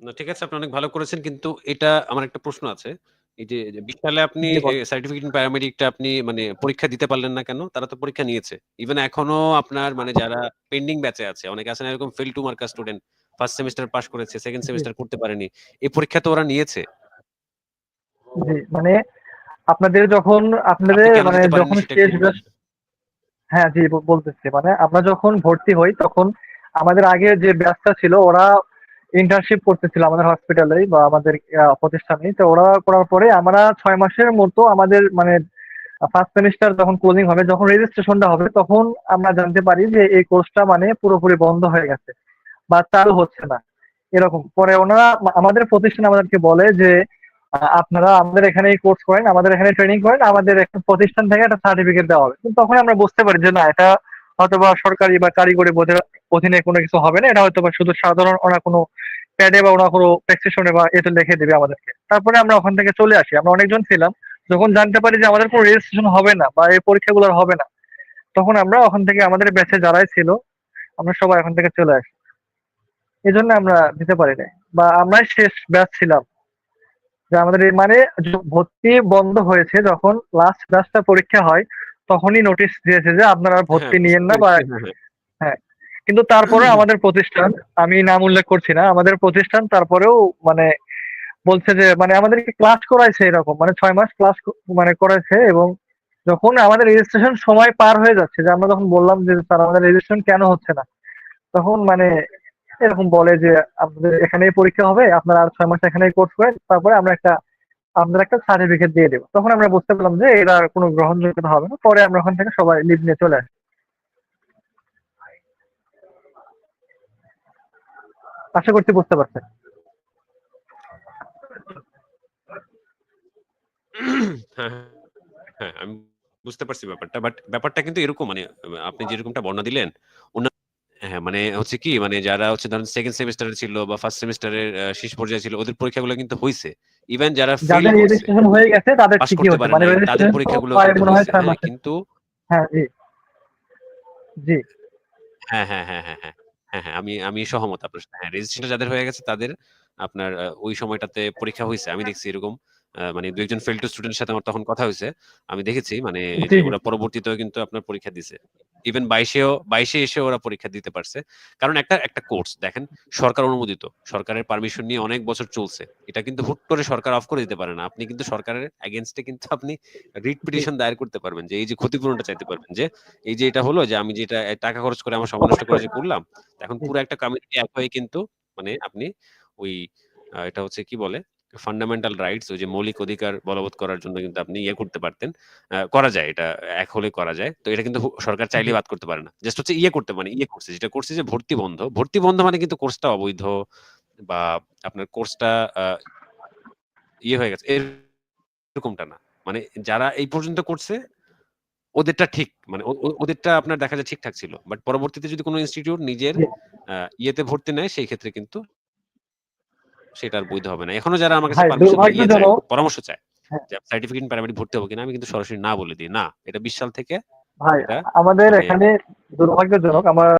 না ঠিক আছে আপনি অনেক ভালো করেছেন। কিন্তু এটা আমার একটা প্রশ্ন আছে। এই যে, যে ২০ সালে আপনি। সার্টিফিকেট ইন প্যারামেডিকটা আপনি মানে পরীক্ষা দিতে পারলেন না কেন? তারা তো পরীক্ষা নিয়েছে। ইভেন এখনও আপনার মানে যারা পেন্ডিং ব্যাচে আছে, অনেকে আছে না এরকম fail to marker student. 1st semester pass করেছে, সেকেন্ড সেমিস্টার করতে পারেনি। এই পরীক্ষা তো ওরা নিয়েছে। জি, মানে আপনাদের যখন আপনাদের মানে যখন শেষ হ্যাঁ, জি বলতেছি। মানে আমরা যখন ভর্তি হই তখন আমাদের আগে যে ব্যাচটা ছিল ওরা ইন্টার্নশিপ করতেছিল আমাদের হসপিটালে বা আমাদের আ প্রতিষ্ঠানেই। তো ওরা করার পরে আমরা ছয় মাসের মতো আমাদের মানে ফার্স্ট সেমিস্টার যখন ক্লোজিং হবে, যখন রেজিস্ট্রেশনটা হবে তখন আমরা জানতে পারি যে এই কোর্সটা মানে পুরোপুরি বন্ধ হয়ে গেছে বা চালু হচ্ছে না। এরকম। পরে ওনারা আমাদের প্রতিষ্ঠান আমাদেরকে বলে যে, আপনারা আমাদের এখানে কোর্স করেন, আমাদের এখানে ট্রেনিং করেন, আমাদের একটা প্রতিষ্ঠান থেকে একটা সার্টিফিকেট দেওয়া হবে। তখন আমরা বুঝতে পারি যে না এটা হয়তোবা সরকারি বা কারিগরি বোধের অধীনে কোনো কিছু হবে না। এটা হয়তো বা শুধু সাধারণ ওরা কোনো প্যাডে বা ওরা কোনো প্রেসক্রিপশনে বা এতে লিখে দেবে আমাদেরকে। তারপরে আমরা ওখান থেকে চলে আসি। আমরা অনেকজন ছিলাম। যখন জানতে পারি যে আমাদের কোনো রেজিস্ট্রেশন হবে না বা এই পরীক্ষাগুলো হবে না, তখন আমরা ওখান থেকে আমাদের ব্যাচে যারাই ছিল, আমরা সবাই ওখান থেকে চলে আসি। এই জন্য আমরা দিতে পারি নাই। বা আমরাই শেষ ব্যাচ ছিলাম। যে আমাদের মানে ভর্তি বন্ধ হয়েছে যখন লাস্ট ব্যাচটা পরীক্ষা হয়, তখনই নোটিশ দিয়েছে যে আপনারা হ্যাঁ, ভর্তি বুঝতে নিয়েন না বা হ্যাঁ, হ্যাঁ। হ্যাঁ। কিন্তু তারপরেও আমাদের প্রতিষ্ঠান, আমি নাম উল্লেখ করছি না। আমাদের প্রতিষ্ঠান তারপরেও মানে বলছে যে মানে আমাদেরকে ক্লাস করাইছে এরকম। মানে ছয় মাস ক্লাস মানে করাইছে এবং যখন আমাদের রেজিস্ট্রেশন সময় পার হয়ে যাচ্ছে যে আমরা যখন বললাম যে, "স্যার আমাদের রেজিস্ট্রেশন কেন হচ্ছে না?" তখন মানে এরকম বলে যে, "আপনাদের এখানেই পরীক্ষা হবে। আপনারা আর ছয় মাস এখানেই কোর্স করেন। তারপরে আমরা একটা আপনাদের একটা সার্টিফিকেট দিয়ে দেব।" তখন আমরা বুঝতে পারলাম যে এরা কোনো গ্রহণযোগ্যতা হবে না। পরে আমরা ওখান থেকে সবাই লিভ নিয়ে চলে আসি। আশা করছি বুঝতে পারছেন। হ্যাঁ, হ্যাঁ, আমি বুঝতে পারছি ব্যাপারটা। বাট ব্যাপারটা কিন্তু এরকম মানে আপনি যেরকমটা বর্ণনা দিলেন, অন্য হ্যাঁ, মানে হচ্ছে কি মানে যারা হচ্ছে ধরেন 2nd সেমেস্টারে ছিল বা 1st সেমেস্টারের আ শেষ পর্যায়ে ছিল, ওদের পরীক্ষাগুলো কিন্তু হইছে। ইভেন যারা ফেইল যাদের করছে, রেজিস্ট্রেশন হয়ে গেছে তাদের পাস ঠিকই করতে হচ্ছে। পারে মানে নাই, তাদের রেজিস্ট্রেশন তো পরীক্ষাগুলো প্রায় কিন্তু মনে হয় হইছে। ৬ হ্যাঁ। কিন্তু হ্যাঁ, জি। জি। হ্যাঁ, হ্যাঁ, হ্যাঁ, হ্যাঁ, হ্যাঁ। হ্যাঁ, হ্যাঁ, আমি আমি সহমত আপনার সাথে। হ্যাঁ, রেজিস্ট্রেশনটা যাদের হয়ে গেছে তাদের আপনার আ ওই সময়টাতে পরীক্ষা হইছে। আমি দেখছি এরকম মানে ২ ১ জন টু স্টুডেন্টের সাথে আমার তখন কথা হয়েছে আমি দেখেছি মানে। ওরা পরবর্তীতেও কিন্তু আপনার পরীক্ষা দিছে। ইভেন ২২ এও ২২ এ এসেও ওরা পরীক্ষা দিতে পারছে। কারণ একটা, একটা কোর্স দেখেন সরকার অনুমোদিত। সরকারের পারমিশন নিয়ে অনেক বছর চলছে। এটা কিন্তু হুট করে সরকার অফ করে দিতে পারে না। আপনি কিন্তু সরকারের এগেনস্টে কিন্তু আপনি রিট পিটিশন দায়ের করতে পারবেন যে এই যে ক্ষতিপূরণটা চাইতে পারবেন যে, এই যে এটা হলো যে আমি যেটা টাকা খরচ করে আমার সময় নষ্ট করে যে করলাম, এখন পুরো একটা কমিউনিটি এক হয়ে কিন্তু মানে আপনি ওই এটা হচ্ছে কি বলে? ফান্ডামেন্টাল রাইটস ওই যে মৌলিক অধিকার বলবৎ করার জন্য কিন্তু আপনি ইয়ে করতে পারতেন। করা যায় এটা এক হলে করা যায়। তো এটা কিন্তু সরকার জি। চাইলেই বাদ করতে পারে না। জাস্ট হচ্ছে ইয়ে করতে মানে ইয়ে করছে যেটা করছে যে ভর্তি বন্ধ। ভর্তি বন্ধ মানে কিন্তু কোর্সটা অবৈধ বা আপনার কোর্সটা ইয়ে হয়ে গেছে। এরকমটা না। মানে যারা এই পর্যন্ত করছে ওদেরটা ঠিক। মানে ওদেরটা আপনার দেখা যায় ঠিকঠাক ছিল। বাট পরবর্তীতে যদি কোনো ইনস্টিটিউট নিজের। ইয়েতে ভর্তি নেয় সেই ক্ষেত্রে কিন্তু সেটা আর বৈধ হবে না। এখনও যারা আমার কাছে পরামর্শ চায় হ্যাঁ। যে সার্টিফিকেট প্রাইমারি ভর্তি হব কিনা? আমি কিন্তু সরাসরি না বলে দিই। না, এটা ২০ সাল থেকে ভাই আমাদের এখানে দুর্ভাগ্যজনক আমার